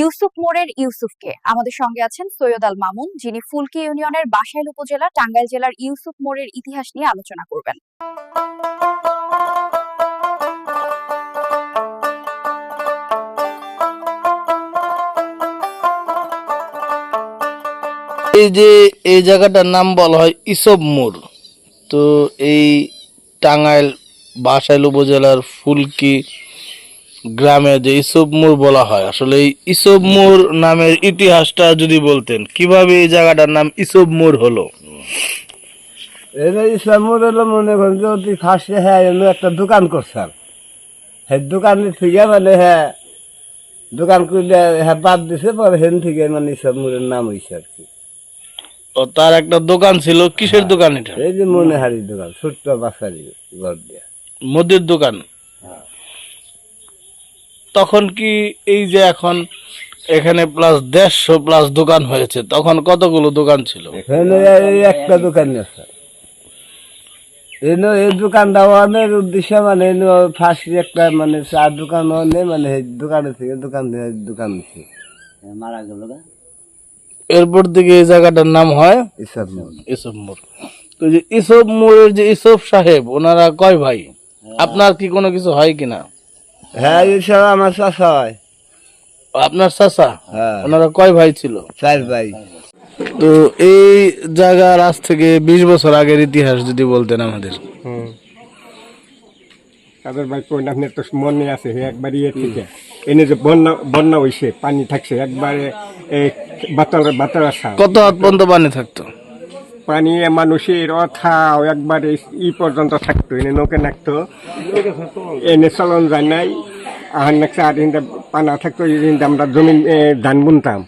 ইউসুফ মোড়ের ইউসুফকে। আমাদের সঙ্গে আছেন সৈয়দ আল মামুন, যিনি ফুলকি ইউনিয়নের বাসাইল উপজেলা টাঙ্গাইল জেলার ইউসুফ মোড়ের ইতিহাস নিয়ে আলোচনা করবেন। এই যে এই জায়গাটার নাম বলা হয় ইসব মোড়, তো এই টাঙ্গাইল বাসাইল উপজেলার ফুলকি গ্রামে যে ইসব মোড় বলা হয় আসলে এই ইসব মোড় নামের ইতিহাসটা যদি বলতেন কীভাবে এই জায়গাটার নাম ইসব মোড় হলো? এনে ইসলামুর হলো মনে করেন যে অতি ফার্স্টে হ্যাঁ একটা দোকান করছেন। হ্যাঁ দোকান থেকে মানে হ্যাঁ দোকান করলে হ্যাঁ বাদ দিছে পরে হেন থেকে মানে ইসলামুরের নাম হয়েছে আর কি। ও তার একটা দোকান ছিল কিসের দোকান এটা? এই যে মনেহারি দোকান ছোট্ট বাসারি ঘর দিয়া। মুদির দোকান? তখন কি এই যে এখন এখানে প্লাস দেড়শো প্লাস দোকান হয়েছে তখন কতগুলো দোকান ছিল? এখানে একটা দোকান আছে। এনে এই দোকান দেওয়ানোর উদ্দেশ্য মানে ফার্স্ট একটা মানে চা দোকান নেই মানে দোকানে থেকে দোকান দোকান দিচ্ছে মারা গেল এরপর থেকে এই জায়গাটার নাম হয় ইসলামুর ইসব মোড়। তো যে ইসব মোড়ের যে ইসব সাহেব ওনারা কয় ভাই? আপনার কি কোনো কিছু হয় কিনা? হ্যাঁ আমার চাষা হয়। আপনার হ্যাঁ। ওনারা কয় ভাই ছিল? চার ভাই। তো এই জায়গার আজ থেকে বিশ বছর আগের ইতিহাস যদি বলতেন আমাদের। তাদের ভাই কোন আপনার তো মনে আছে একবার ইয়ে থেকে। এনে যে বন্যা বন্যা হয়েছে পানি থাকছে একবারে বাতাল বাতাল আসা। কত হাত পর্যন্ত পানি থাকতো? পানি মানুষের অথাও একবারে ই পর্যন্ত থাকতো এনে নৌকে নাকতো। এনে চলন যায় নাই আহার নাকছে আর পানা থাকতো আমরা জমিন ধান বুনতাম।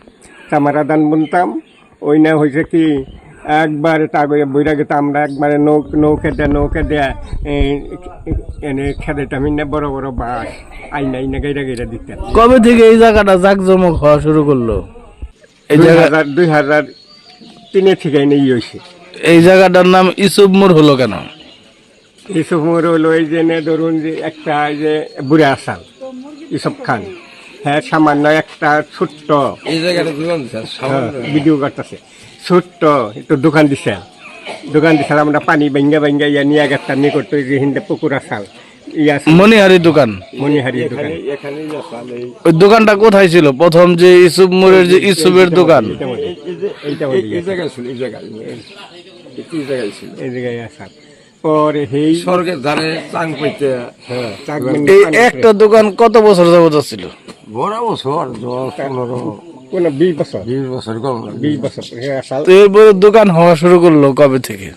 চামারা ধান বুনতাম ওই না হয়েছে কি একবারে তাগরে বইরা গেতে আমরা একবারে নৌ নৌকে দেয়া নৌকে দেয়া এনে খেতে টামিনে বড় বড় বাস আইনা আইনা গাইরা গাইরা দিতাম। কবে থেকে এই জায়গাটা জাকজমক হওয়া শুরু করল? এই জায়গা দুই হাজার তিনে থেকে এনে ই হয়েছে এই জায়গাটার নাম ইসুব মোড় হলো কেন? এইসব মোর হলো এই যে ধরুন যে একটা যে বুড়ে আসাল ইসব খান। হ্যাঁ সামান্য একটা ছোট্ট এই জায়গাটা দিলাম ভিডিও করতেছে। ছোট্ট একটু দোকান দিছে। দোকান দিছে আমরা পানি ভাঙ্গা ভাঙ্গা ইয়া নিয়ে গেতাম নিকট ওই যে হিন্দে পুকুর আসাল। মনিহারি দোকান। মনিহারি দোকান। ওই দোকানটা কোথায় ছিল? প্রথম যে ইসুব মোড়ের যে ইসুবের দোকান। এই জায়গায় ছিল এই জায়গায়। এই জায়গায় ছিল। এই জায়গায় আসাল পরে সেই স্বর্গের ধারে চাং পাইতে হ্যাঁ একটা দোকান কত বছর যাবত ছিল? বড় বছর দশ পনেরো। দোকান হওয়া শুরু করল কবে থেকে?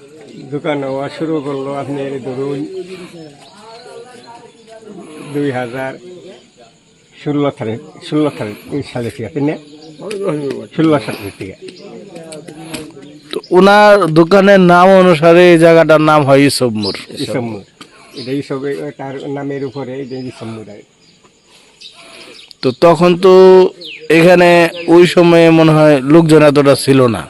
দোকান হওয়া শুরু করল আপনি ধরুন দুই হাজার ষোলো সালে ষোলো সালে সালে থেকে আপনি না? ষোলো সালের থেকে। তো ওনার দোকানের নাম অনুসারে এই জায়গাটার নাম হয় ইসব মোড়। ইসমুর এটা ইসবে তার নামের উপরে এটা ইসমুর আর তো তখন তো এখানে ওই সময়ে মনে হয় লোকজন এতটা ছিল না।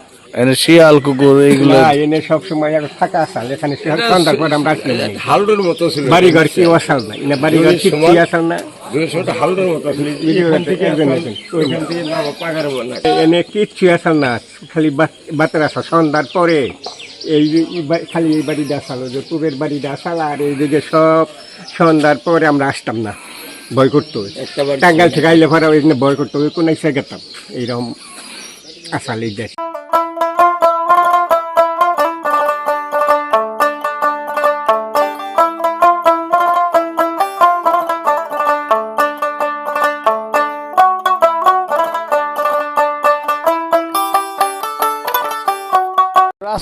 শিয়াল কুকুর এগুলো না এনে সবসময় এখন থাকা আসাল। এখানে সে সন্ধ্যার পর আমরা আসলে যাই হালুর মতো ছিল। বাড়িঘর কি আসাল না কি কি আসাল না। এনে কিচ্ছু আসাল না। খালি বাত- বাতের আসা। সন্ধ্যার পরে এই যে খালি এই বাড়িটা আসালো যে পূবের বাড়িটা আসাল আর এইদিকে সব সন্ধ্যার পরে আমরা আসতাম না। ভয় করতো। টাঙ্গাল থেকে আইলে পরে ওই ভয় করতো। ওই কোনো এসে গেতাম। এইরকম আসাল এই দেশ।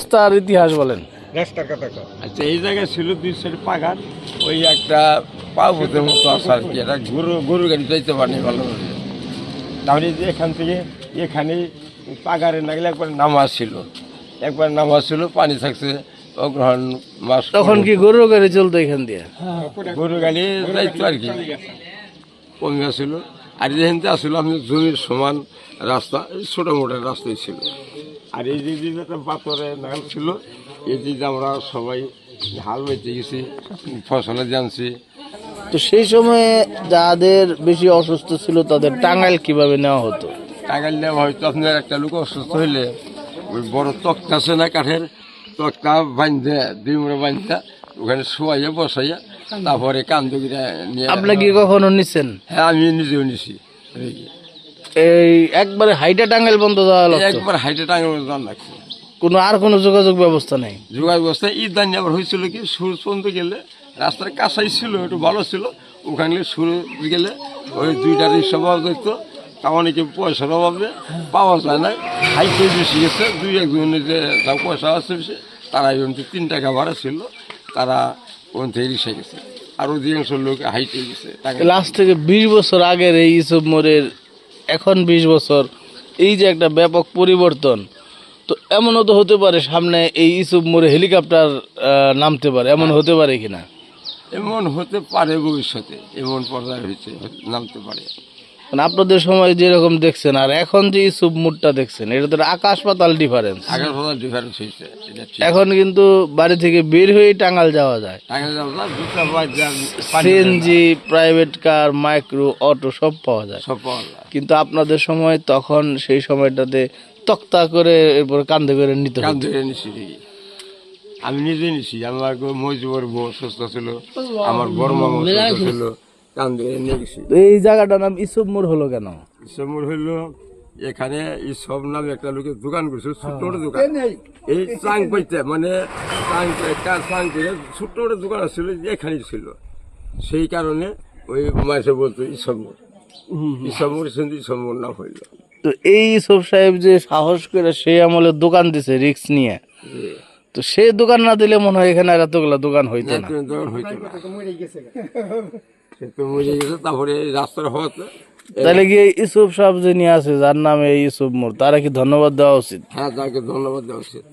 রাস্তার ইতিহাস বলেন। রাস্তার কথা আচ্ছা এই জায়গায় ছিল দুই সাইড পাগার ওই একটা পাবতের মতো আসা আর কি এটা গরু গরু গাড়ি যাইতে পারেনি ভালো তাহলে যে এখান থেকে এখানে পাগারে নাগলে একবার নামাজ ছিল। একবার নামাজ ছিল পানি থাকছে অগ্রহণ মাস তখন কি গরু গাড়ি চলতো এখান দিয়ে? গরু গাড়ি যাইতো আর কি। কমে ছিল। আর যেখান থেকে আসলে আমি জমির সমান রাস্তা ছোটো মোটো রাস্তাই ছিল। আর এই যে যে একটা পাথরে নাল ছিল এই যে যে আমরা সবাই হাল বেঁচে গেছি ফসলে জানছি। তো সেই সময়ে যাদের বেশি অসুস্থ ছিল তাদের টাঙ্গাইল কীভাবে নেওয়া হতো? টাঙ্গাইল নেওয়া হয়তো আপনার একটা লোক অসুস্থ হইলে ওই বড় তক্তা আছে না কাঠের? তক্তা বাঁধতে দুই মুড়ে বাঁধতে ওখানে শোয়াইয়া বসাইয়া তারপরে কান্দগিরা নিয়ে আপনি কি কখনো নিছেন? হ্যাঁ আমি নিজেও নিছি। এই একবারে হাইটা টাঙ্গাইল বন্ধ দেওয়া লাগতো। একবার হাইটে টাঙ্গাইল জান লাগছে কোনো আর কোনো যোগাযোগ ব্যবস্থা নেই। যোগাযোগ অবস্থায় ঈদ দানি আবার হয়েছিল কি? সুর পর্যন্ত গেলে রাস্তার কাছাই ছিল একটু ভালো ছিল। ওখানে সুর গেলে ওই দুইটা রিক্সা পাওয়া যেত। তা অনেকে পয়সার অভাবে পাওয়া যায় না। হাইটে বেশি গেছে। দুই একজনের যে তার পয়সা আছে বেশি তারা থেকে তিন টাকা ভাড়া ছিল। তারা ওখান থেকে রিক্সা গেছে। আর অধিকাংশ লোক হাইটে গেছে। লাস্ট থেকে বিশ বছর আগের এই ইসব মোড়ের এখন বিশ বছর। এই যে একটা ব্যাপক পরিবর্তন তো এমনও তো হতে পারে সামনে এই ইসুব মোড়ে হেলিকপ্টার নামতে পারে এমন হতে পারে কিনা? এমন হতে পারে ভবিষ্যতে এমন পর্যায়ে হয়েছে নামতে পারে। মানে আপনাদের সময় যেরকম দেখছেন আর এখন যে ইসব মুডটা দেখছেন এটা তো আকাশ পাতাল ডিফারেন্স আগের কথা ডিফারেন্স হয়েছে এখন কিন্তু বাড়ি থেকে বের হয়ে টাঙ্গাল যাওয়া যায়। CNG private car micro auto সব পাওয়া যায়। সব পাওয়া যায়। কিন্তু আপনাদের সময় তখন সেই সময়টাতে তক্তা করে এরপর কান্দে করে নিতে নিছি। আমি নিজে নিছি আমার মজুবর বউ সুস্থ ছিল আমার বড় মামা ছিল। কান ধরে নিয়ে গেছি। এই জায়গাটার নাম ইসব মোড় হলো কেন? সমর হইল এখানে এই সব নামে একটা লোকের দোকান করছে ছোট্ট একটা দোকান। এই চাং পাইতে মানে চাং চাং ছোট্ট দোকান ছিল এখানেই ছিল। সেই কারণে ওই মাসে বলতো ইসমর ইসমর শুনতে ইসমর নাম হইল। তো এই ইসব সাহেব যে সাহস করে সেই আমলে দোকান দিছে রিক্স নিয়ে। তো সে দোকান না দিলে মনে হয় এখানে আর এতগুলা দোকান হইতো না। দোকান হইতো না। সে তো মরে গেছে তারপরে রাস্তার হওয়াতে তাহলে কি ইসুফ সাহেব যিনি আছে যার নামে এই ইসুফ মোর তারা কি ধন্যবাদ দেওয়া উচিত? হ্যাঁ তাকে ধন্যবাদ দেওয়া উচিত।